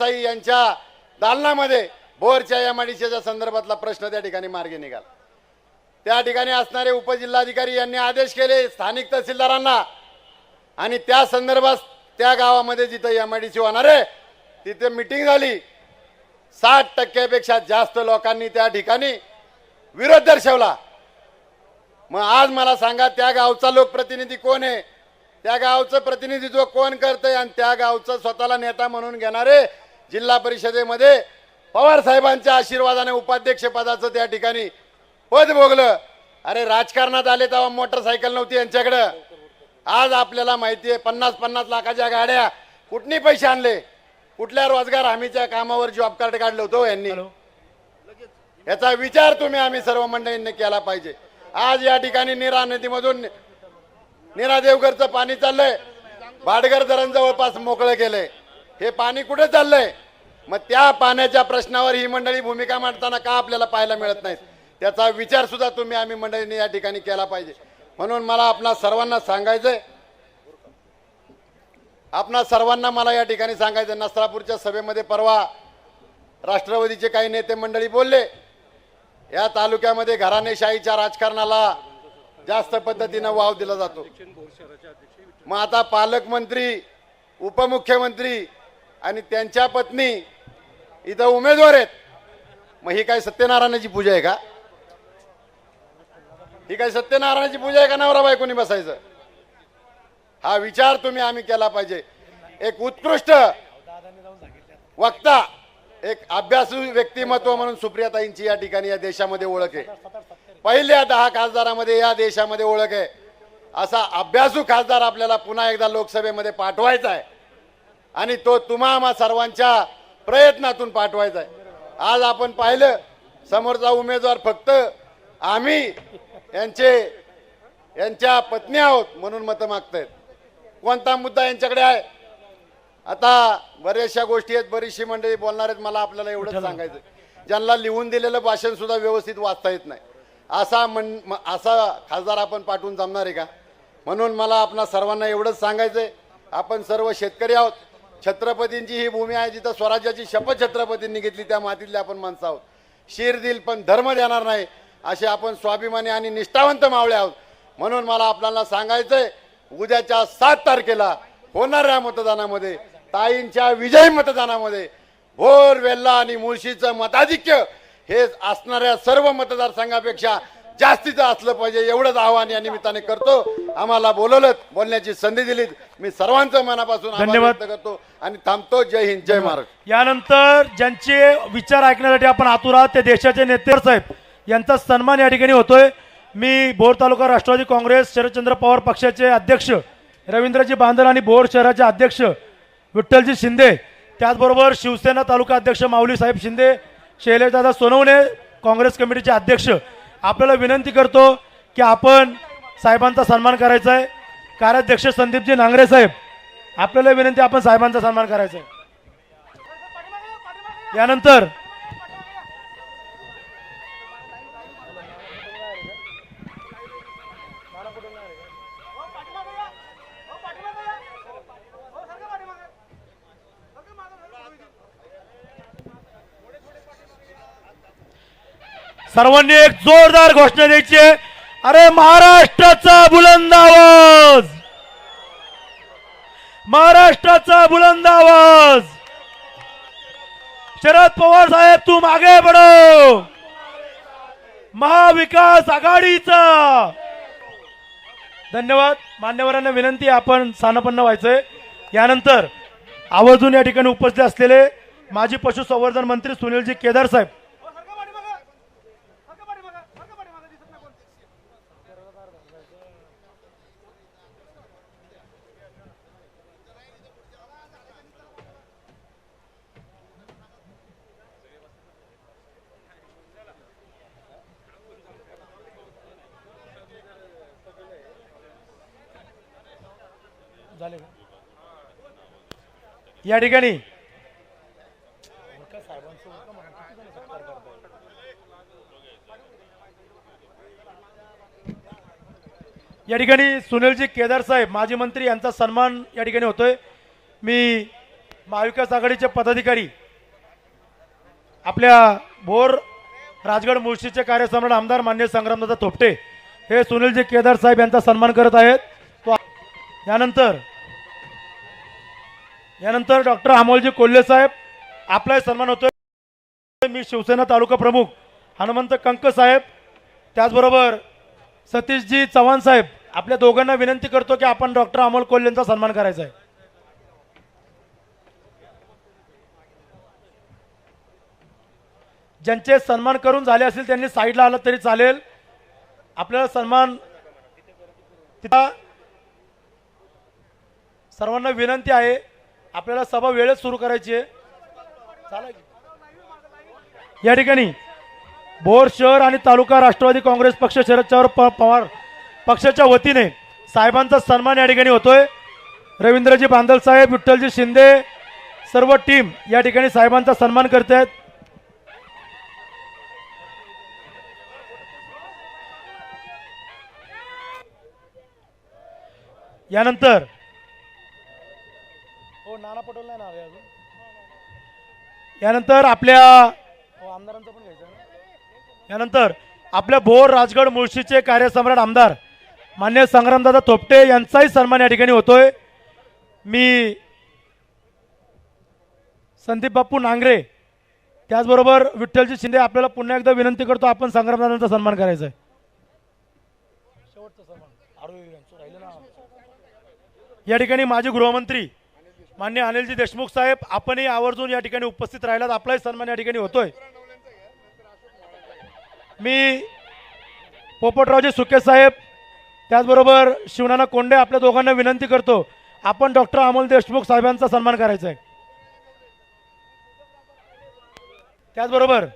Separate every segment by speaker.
Speaker 1: साई यांच्या दालनामध्ये बोरच्या एमआयडीसीच्या संदर्भातला प्रश्न त्या ठिकाणी मार्गी निघाला. त्या ठिकाणी असणारे उपजिल्हाधिकारी यांनी आदेश केले स्थानिक तहसीलदारांना. आणि त्या संदर्भात त्या गावामध्ये जिथं एम आय डी सी होणार आहे तिथे मिटिंग झाली. साठ टक्क्यापेक्षा जास्त लोकांनी त्या ठिकाणी विरोध दर्शवला. मग आज मला सांगा त्या गावचा लोकप्रतिनिधी कोण आहे? त्या गावचं प्रतिनिधित्व कोण करतंय? आणि त्या गावचं स्वतःला नेता म्हणून घेणारे जिल्हा परिषदेमध्ये पवार साहेबांच्या आशीर्वादाने उपाध्यक्ष पदाचं त्या ठिकाणी पद भोगलं. अरे राजकारणात आले तेव्हा मोटरसायकल नव्हती यांच्याकडं. आज आपल्याला माहिती आहे पन्नास पन्नास लाखाच्या गाड्या कुठनी पैसे आणले? कुठल्या रोजगार हमीच्या कामावर जॉब कार्ड काढलं होतं हो यांनी? याचा विचार तुम्ही आम्ही सर्व मंडळींनी केला पाहिजे. आज या ठिकाणी निरा नदीमधून निरा देवघरचं पाणी चाललंय. भाडगर धरण जवळपास मोकळं केलंय. हे पाणी कुठे चाललंय? मग त्या पाण्याच्या प्रश्नावर ही मंडळी भूमिका मांडताना का आपल्याला पाहायला मिळत नाहीत? त्याचा विचार सुद्धा तुम्ही आम्ही मंडळीने या ठिकाणी केला पाहिजे. म्हणून मला आपणा सर्वांना सांगायचंय आपणा सर्वांना मला या ठिकाणी सांगायचं नसरापूरच्या सभेमध्ये परवा राष्ट्रवादीचे काही नेते मंडळी बोलले या तालुक्यामध्ये घराणेशाहीच्या राजकारणाला जास्त पद्धतीनं वाव दिला जातो. मग आता पालकमंत्री उपमुख्यमंत्री आणि त्यांच्या पत्नी इथं उमेदवार आहेत. मग ही काय सत्यनारायणाची पूजा आहे का? ही काय सत्यनारायणाची पूजा आहे का नवरा बायकोनी बसायचं? हा विचार तुम्ही आम्ही केला पाहिजे. एक उत्कृष्ट वक्ता एक अभ्यासू व्यक्तिमत्व म्हणून सुप्रियाताईंची या ठिकाणी या देशामध्ये ओळख आहे. पहिल्या दहा खासदारामध्ये या देशामध्ये ओळख आहे. असा अभ्यासू खासदार आपल्याला पुन्हा एकदा लोकसभेमध्ये पाठवायचा आहे. आणि तो तुम्हा आम्हा सर्वांच्या प्रयत्नातून पाठवायचा आहे. आज आपण पाहिलं समोरचा उमेदवार फक्त आम्ही यांचे यांच्या पत्नी आहोत म्हणून मतं मागतायत. कोणता मुद्दा यांच्याकडे आहे? आता बऱ्याचशा गोष्टी आहेत बरीचशी मंडळी बोलणार आहेत मला आपल्याला एवढंच सांगायचं ज्यांना लिहून दिलेलं भाषण सुद्धा व्यवस्थित वाचता येत नाही. असा मन असा खासदार आपण पाठवून जमणार आहे का? म्हणून मला आपणा सर्वांना एवढंच सांगायचंय. आपण सर्व शेतकरी आहोत. छत्रपतींची ही भूमी आहे जिथं स्वराज्याची शपथ छत्रपतींनी घेतली त्या मातीतले आपण माणसं आहोत. शिर दिल पण धर्म देणार नाही असे आपण स्वाभिमानी आणि निष्ठावंत मावळे आहोत. म्हणून मला आपल्याला सांगायचंय उद्याच्या सात तारखेला होणाऱ्या मतदानामध्ये ताईंच्या विजयी मतदानामध्ये भोर वेल्ला आणि मुळशीचं मताधिक्य हे असणाऱ्या सर्व मतदारसंघापेक्षा जास्तीचं असलं पाहिजे एवढंच आव्हान या निमित्ताने करतो. आम्हाला बोलवलं बोलण्याची संधी दिली मी सर्वांचं मनापासून
Speaker 2: धन्यवाद.
Speaker 1: करतो आणि थांबतो. जय हिंद जय महाराष्ट्र.
Speaker 2: यानंतर ज्यांचे विचार ऐकण्यासाठी आपण आतुर आहात ते देशाचे नेते साहेब यांचा सन्मान या ठिकाणी होतोय. मी भोर तालुका राष्ट्रवादी काँग्रेस शरदचंद्र पवार पक्षाचे अध्यक्ष रवींद्रजी बांदल आणि भोर शहराचे अध्यक्ष विठ्ठलजी शिंदे त्याचबरोबर शिवसेना तालुका अध्यक्ष माऊली साहेब शिंदे शैलेशदादा सोनवणे काँग्रेस कमिटीचे अध्यक्ष. आपल्याला विनंती करतो की आपण साहेबांचा सन्मान करायचा आहे कार्याध्यक्ष संदीपजी नांगरे साहेब आपल्याला विनंती आपण साहेबांचा सन्मान करायचा आहे यानंतर सर्वांनी एक जोरदार घोषणा द्यायची आहे. अरे महाराष्ट्राचा बुलंद आवाज. महाराष्ट्राचा बुलंद आवाज. शरद पवार साहेब तू मागे पडो. महाविकास आघाडीचा. धन्यवाद. मान्यवरांना विनंती आपण सानपन्न व्हायचंय. यानंतर आवर्जून या ठिकाणी उपस्थित असलेले माजी पशुसंवर्धन मंत्री सुनीलजी केदार साहेब या ठिकाणी. या ठिकाणी सुनीलजी केदार साहेब माजी मंत्री यांचा सन्मान या ठिकाणी होतोय. मी महाविकास आघाडीचे पदाधिकारी आपल्या भोर राजगड मुळशीचे कार्यसम्राट आमदार मान्य संग्रामदादा थोपटे हे सुनीलजी केदार साहेब यांचा सन्मान करत आहेत. यानंतर यानंतर डॉक्टर अमोलजी कोल्हे साहेब आपलाही सन्मान होतोय. मी शिवसेना तालुका प्रमुख हनुमंत कंक साहेब त्याचबरोबर सतीशजी चव्हाण साहेब आपल्या दोघांना विनंती करतो की आपण डॉक्टर अमोल कोल्हेंचा सन्मान करायचा आहे. ज्यांचे सन्मान करून झाले असतील त्यांनी साईडला आलं तरी चालेल. आपल्याला सन्मान तिथं सर्वांना विनंती आहे. आपल्याला सभा वेळेत सुरू करायची आहे. चालेल या ठिकाणी भोर शहर आणि तालुका राष्ट्रवादी काँग्रेस पक्ष शरद पवार पक्षाच्या वतीने साहेबांचा सन्मान या ठिकाणी होतोय. रवींद्रजी बांदल साहेब विठ्ठलजी शिंदे सर्व टीम या ठिकाणी साहेबांचा सन्मान करत आहेत यानंतर नाना पटोल नाही ना आले अजून? यानंतर आपल्या हो, आमदारांचं पण घ्यायचं आहे? यानंतर आपल्या भोर राजगड मुळशीचे कार्यसम्राट आमदार मान्य संग्रामदादा थोपटे यांचाही सन्मान या ठिकाणी होतोय. मी संदीप बाप्पू नांगरे त्याचबरोबर विठ्ठलजी शिंदे आपल्याला पुन्हा एकदा विनंती करतो आपण संग्रामदादांचा सन्मान करायचा आहे. शेवटचा सन्मान. आरोग्य यांचं राहिलं ना. या ठिकाणी माजी गृहमंत्री मान्य अनिलजी देशमुख साहेब आपणही आवर्जून या ठिकाणी उपस्थित राहिलात. आपलाही सन्मान या ठिकाणी होतोय. मी पोपटरावजी सुके साहेब त्याचबरोबर शिवनाना कोंडे आपल्या दोघांना विनंती करतो आपण डॉक्टर अमोल देशमुख साहेबांचा सन्मान करायचा आहे. त्याचबरोबर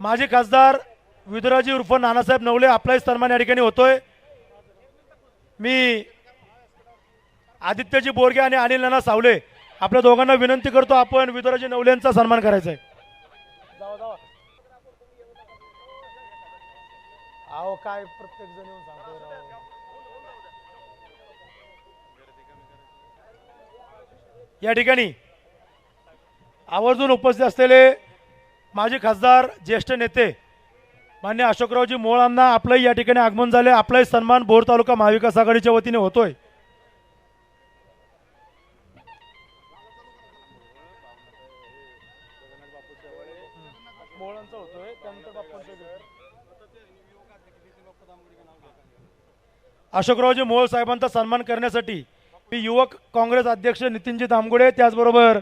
Speaker 2: माजी खासदार विदुराजी उर्फ नानासाहेब नवले आपलाही सन्मान या ठिकाणी होतोय. मी आदित्यजी बोरगे आणि अनिल नाना सावले आपल्या दोघांना विनंती करतो आपण विदुराजी नवले यांचा सन्मान करायचा आहे अहो काय प्रत्येक जण येऊन सांगतोय राव. या ठिकाणी आवर्जून उपस्थित असलेले माजी खासदार ज्येष्ठ नेते मान्य अशोकरावजी मोळांना आपलंही या ठिकाणी आगमन झाले आपलाही सन्मान भोर तालुका महाविकास आघाडीच्या वतीने होतोय. अशोकरावजी मोहोळ साहेबांचा सन्मान करण्यासाठी मी युवक काँग्रेस अध्यक्ष नितीनजी धामगुडे त्याचबरोबर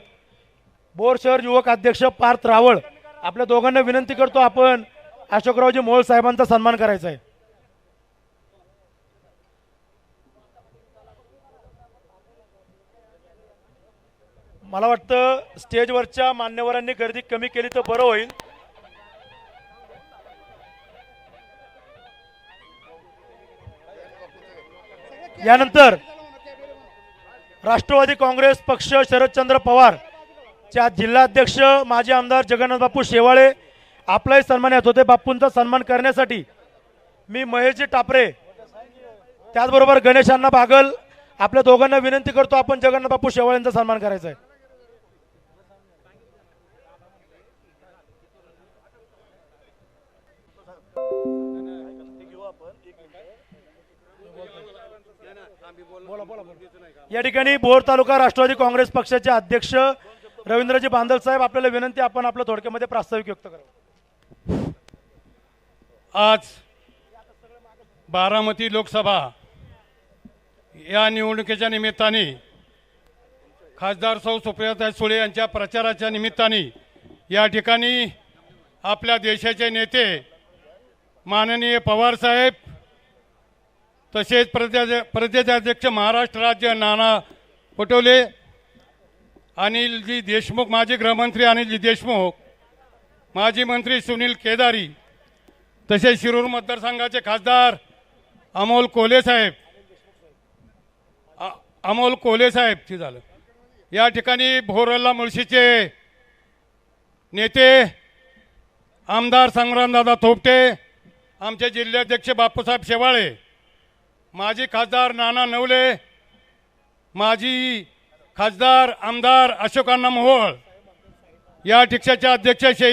Speaker 2: बोर शहर युवक अध्यक्ष पार्थ रावळ आपल्या दोघांना विनंती करतो आपण अशोकरावजी मोहोळ साहेबांचा सन्मान करायचा आहे. मला वाटतं स्टेजवरच्या मान्यवरांनी गर्दी कमी केली तर बरं होईल. यानंतर राष्ट्रवादी काँग्रेस पक्ष शरदचंद्र पवार च्या जिल्हाध्यक्ष माजी आमदार जगन्नाथ बापू शेवाळे आपलाही सन्मानात होते. बापूंचा सन्मान करण्यासाठी मी महेशजी टापरे त्याचबरोबर गणेशांना बागल आपल्या दोघांना विनंती करतो आपण जगन्नाथ बापू शेवाळेंचा सन्मान करायचा आहे. या ठिकाणी भोर तालुका राष्ट्रवादी काँग्रेस पक्षाचे अध्यक्ष रवींद्रजी बांदल साहेब आपल्याला विनंती आपण आपल्या थोडक्यामध्ये प्रास्ताविक व्यक्त करा
Speaker 3: आज बारामती लोकसभा या निवडणुकीच्या निमित्ताने खासदार सौ सुप्रियाताई सुळे यांच्या प्रचाराच्या निमित्ताने या ठिकाणी आपल्या देशाचे नेते माननीय पवारसाहेब तसेच प्रदेश प्रदेशाध्यक्ष महाराष्ट्र राज्य नाना पटोले अनिलजी देशमुख माजी गृहमंत्री अनिलजी देशमुख माजी मंत्री सुनील केदारी तसेच शिरूर मतदारसंघाचे खासदार अमोल कोले साहेब अमोल कोले साहेब ते झालं. या ठिकाणी भोरल्ला मुळशीचे नेते आमदार संग्रामदादा थोपटे आमचे जिल्हाध्यक्ष बापूसाहेब शेवाळे माजी खासदार नाना नवले माजी खासदार आमदार अशोकांना मोहोळ. या ठिकाणचे अध्यक्ष